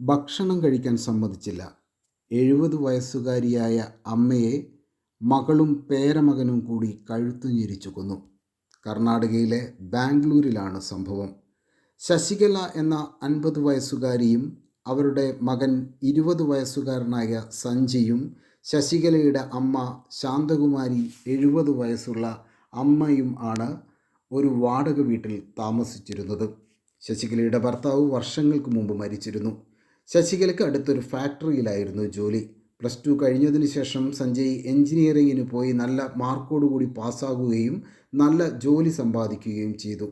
ഭക്ഷണം കഴിക്കാൻ സമ്മതിച്ചില്ല. എഴുപത് വയസ്സുകാരിയായ അമ്മയെ മകളും പേരമകനും കൂടി കഴുത്തു ഞെരിച്ചു കൊന്നു. കർണാടകയിലെ ബാംഗ്ലൂരിലാണ് സംഭവം. ശശികല എന്ന അൻപത് വയസ്സുകാരിയും അവരുടെ മകൻ ഇരുപത് വയസ്സുകാരനായ സഞ്ജിയും ശശികലയുടെ അമ്മ ശാന്തകുമാരി എഴുപത് വയസ്സുള്ള അമ്മയും ആണ് ഒരു വാടക വീട്ടിൽ താമസിച്ചിരുന്നത്. ശശികലയുടെ ഭർത്താവ് വർഷങ്ങൾക്ക് മുമ്പ് മരിച്ചിരുന്നു. ശശികലയ്ക്ക് അടുത്തൊരു ഫാക്ടറിയിലായിരുന്നു ജോലി. പ്ലസ് ടു കഴിഞ്ഞതിന് ശേഷം സഞ്ജയ് എഞ്ചിനീയറിങ്ങിന് പോയി നല്ല മാർക്കോടുകൂടി പാസ്സാകുകയും നല്ല ജോലി സമ്പാദിക്കുകയും ചെയ്തു.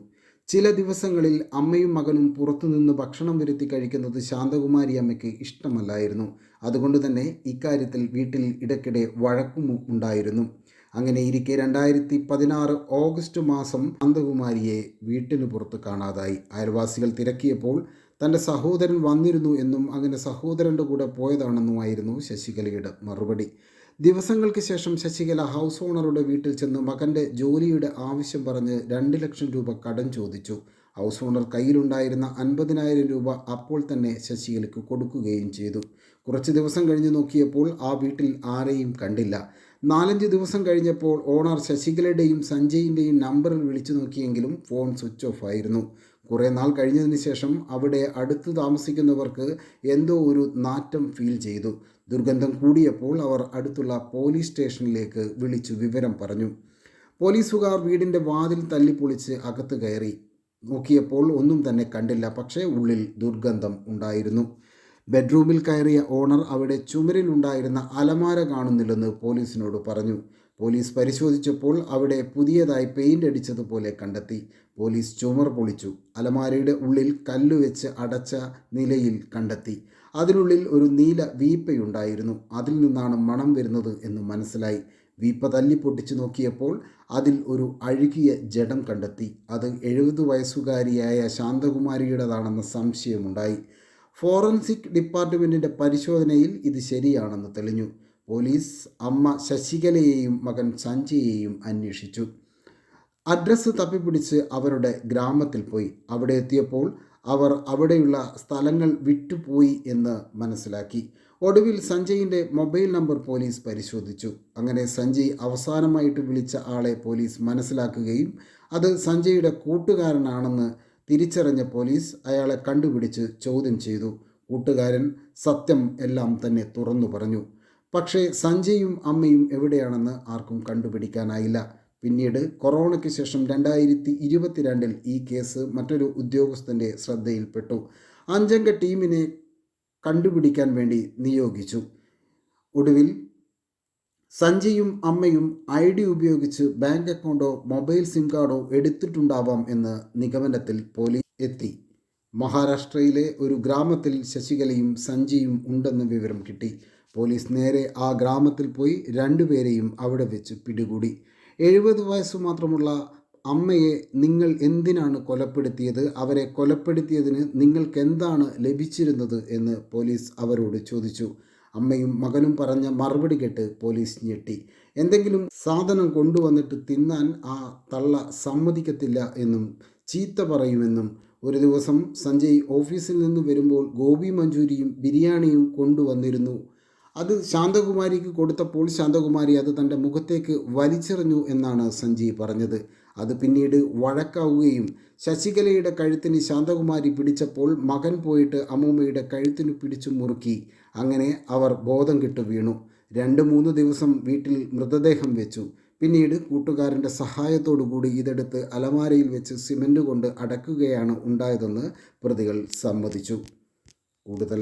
ചില ദിവസങ്ങളിൽ അമ്മയും മകനും പുറത്തുനിന്ന് ഭക്ഷണം വരുത്തി കഴിക്കുന്നത് ശാന്തകുമാരി അമ്മയ്ക്ക് ഇഷ്ടമല്ലായിരുന്നു. അതുകൊണ്ട് തന്നെ ഇക്കാര്യത്തിൽ വീട്ടിൽ ഇടയ്ക്കിടെ വഴക്കും ഉണ്ടായിരുന്നു. അങ്ങനെ ഇരിക്കെ രണ്ടായിരത്തി പതിനാറ് ഓഗസ്റ്റ് മാസം ശാന്തകുമാരിയെ വീട്ടിന് പുറത്ത് കാണാതായി. അയൽവാസികൾ തിരക്കിയപ്പോൾ തന്റെ സഹോദരൻ വന്നിരുന്നു എന്നും അങ്ങനെ സഹോദരന്റെ കൂടെ പോയതാണെന്നുമായിരുന്നു ശശികലയുടെ മറുപടി. ദിവസങ്ങൾക്ക് ശേഷം ശശികല ഹൗസ് ഓണറുടെ വീട്ടിൽ ചെന്ന് മകന്റെ ജോലിയുടെ ആവശ്യം പറഞ്ഞ് രണ്ട് ലക്ഷം രൂപ കടം ചോദിച്ചു. ഹൗസ് ഓണർ കയ്യിലുണ്ടായിരുന്ന അൻപതിനായിരം രൂപ അപ്പോൾ തന്നെ ശശികലയ്ക്ക് കൊടുക്കുകയും ചെയ്തു. കുറച്ച് ദിവസം കഴിഞ്ഞ് നോക്കിയപ്പോൾ ആ വീട്ടിൽ ആരെയും കണ്ടില്ല. നാലഞ്ച് ദിവസം കഴിഞ്ഞപ്പോൾ ഓണർ ശശികലയുടെയും സഞ്ജയിന്റെയും നമ്പറിൽ വിളിച്ചു നോക്കിയെങ്കിലും ഫോൺ സ്വിച്ച് ഓഫ് ആയിരുന്നു. കുറേ നാൾ കഴിഞ്ഞതിന് ശേഷം അവിടെ അടുത്ത് താമസിക്കുന്നവർക്ക് എന്തോ ഒരു നാറ്റം ഫീൽ ചെയ്തു. ദുർഗന്ധം കൂടിയപ്പോൾ അവർ അടുത്തുള്ള പോലീസ് സ്റ്റേഷനിലേക്ക് വിളിച്ചു വിവരം പറഞ്ഞു. പോലീസുകാർ വീടിന്റെ വാതിൽ തല്ലിപ്പൊളിച്ച് അകത്ത് കയറി. നോക്കിയപ്പോൾ ഒന്നും തന്നെ കണ്ടില്ല പക്ഷേ ഉള്ളിൽ ദുർഗന്ധം ഉണ്ടായിരുന്നു. ബെഡ്റൂമിൽ കയറിയ ഓണർ അവിടെ ചുമരിലുണ്ടായിരുന്ന അലമാര കാണുന്നില്ലെന്ന് പോലീസിനോട് പറഞ്ഞു. പോലീസ് പരിശോധിച്ചപ്പോൾ അവിടെ പുതിയതായി പെയിന്റ് അടിച്ചതുപോലെ കണ്ടെത്തി. പോലീസ് ചുമർ പൊളിച്ചു. അലമാരയുടെ ഉള്ളിൽ കല്ലുവെച്ച് അടച്ച നിലയിൽ കണ്ടെത്തി. അതിനുള്ളിൽ ഒരു നീല വീപ്പയുണ്ടായിരുന്നു. അതിൽ നിന്നാണ് മണം വരുന്നത് എന്ന് മനസ്സിലായി. വീപ്പ തല്ലി പൊട്ടിച്ചു നോക്കിയപ്പോൾ അതിൽ ഒരു അഴുകിയ ജഡം കണ്ടെത്തി. അത് എഴുപത് വയസ്സുകാരിയായ ശാന്തകുമാരിയുടേതാണെന്ന സംശയമുണ്ടായി. ഫോറൻസിക് ഡിപ്പാർട്ട്മെന്റിന്റെ പരിശോധനയിൽ ഇത് ശരിയാണെന്ന് തെളിഞ്ഞു. പോലീസ് അമ്മ ശശികലയെയും മകൻ സഞ്ജയെയും അന്വേഷിച്ചു. അഡ്രസ്സ് തപ്പിപ്പിടിച്ച് അവരുടെ ഗ്രാമത്തിൽ പോയി. അവിടെ എത്തിയപ്പോൾ അവർ അവിടെയുള്ള സ്ഥലങ്ങൾ വിട്ടുപോയി എന്ന് മനസ്സിലാക്കി. ഒടുവിൽ സഞ്ജയിന്റെ മൊബൈൽ നമ്പർ പോലീസ് പരിശോധിച്ചു. അങ്ങനെ സഞ്ജയ് അവസാനമായിട്ട് വിളിച്ച ആളെ പോലീസ് മനസ്സിലാക്കുകയും അത് സഞ്ജയുടെ കൂട്ടുകാരനാണെന്ന് തിരിച്ചറിഞ്ഞ പോലീസ് അയാളെ കണ്ടുപിടിച്ച് ചോദ്യം ചെയ്തു. കൂട്ടുകാരൻ സത്യം എല്ലാം തന്നെ തുറന്നു പറഞ്ഞു. പക്ഷേ സഞ്ജയും അമ്മയും എവിടെയാണെന്ന് ആർക്കും കണ്ടുപിടിക്കാനായില്ല. പിന്നീട് കൊറോണയ്ക്ക് ശേഷം രണ്ടായിരത്തി ഇരുപത്തിരണ്ടിൽ ഈ കേസ് മറ്റൊരു ഉദ്യോഗസ്ഥന്റെ ശ്രദ്ധയിൽപ്പെട്ടു. അഞ്ചംഗ ടീമിനെ കണ്ടുപിടിക്കാൻ വേണ്ടി നിയോഗിച്ചു. ഒടുവിൽ സഞ്ജയും അമ്മയും ഐ ഡി ഉപയോഗിച്ച് ബാങ്ക് അക്കൗണ്ടോ മൊബൈൽ സിം കാർഡോ എടുത്തിട്ടുണ്ടാവാം എന്ന് നിഗമനത്തിൽ പോലീസ് എത്തി. മഹാരാഷ്ട്രയിലെ ഒരു ഗ്രാമത്തിൽ ശശികലയും സഞ്ജയും ഉണ്ടെന്ന് വിവരം കിട്ടി. പോലീസ് നേരെ ആ ഗ്രാമത്തിൽ പോയി രണ്ടുപേരെയും അവിടെ വെച്ച് പിടികൂടി. എഴുപത് വയസ്സ് മാത്രമുള്ള അമ്മയെ നിങ്ങൾ എന്തിനാണ് കൊലപ്പെടുത്തിയത്? അവരെ കൊലപ്പെടുത്തിയതിന് നിങ്ങൾക്ക് എന്താണ് ലഭിച്ചിരുന്നത് എന്ന് പോലീസ് അവരോട് ചോദിച്ചു. അമ്മയും മകനും പറഞ്ഞ മറുപടി കേട്ട് പോലീസ് ഞെട്ടി. എന്തെങ്കിലും സാധനം കൊണ്ടുവന്നിട്ട് തിന്നാൻ ആ തള്ള സമ്മതിക്കത്തില്ല എന്നും ചീത്ത പറയുമെന്നും ഒരു ദിവസം സഞ്ജയ് ഓഫീസിൽ നിന്ന് വരുമ്പോൾ ഗോപി മഞ്ചൂരിയും ബിരിയാണിയും കൊണ്ടുവന്നിരുന്നു. അത് ശാന്തകുമാരിക്ക് കൊടുത്തപ്പോൾ ശാന്തകുമാരി അത് തന്റെ മുഖത്തേക്ക് വലിച്ചെറിഞ്ഞു എന്നാണ് സഞ്ജി പറഞ്ഞത്. അത് പിന്നീട് വഴക്കാവുകയും ശശികലയുടെ കഴുത്തിന് ശാന്തകുമാരി പിടിച്ചപ്പോൾ മകൻ പോയിട്ട് അമ്മൂമ്മയുടെ കഴുത്തിന് പിടിച്ചു മുറുക്കി. അങ്ങനെ അവർ ബോധം കിട്ടു വീണു. രണ്ട് മൂന്ന് ദിവസം വീട്ടിൽ മൃതദേഹം വെച്ചു. പിന്നീട് കൂട്ടുകാരന്റെ സഹായത്തോടുകൂടി ഇതെടുത്ത് അലമാരയിൽ വെച്ച് സിമന്റ് കൊണ്ട് അടക്കുകയാണ് ഉണ്ടായതെന്ന് പ്രതികൾ സമ്മതിച്ചു. കൂടുതൽ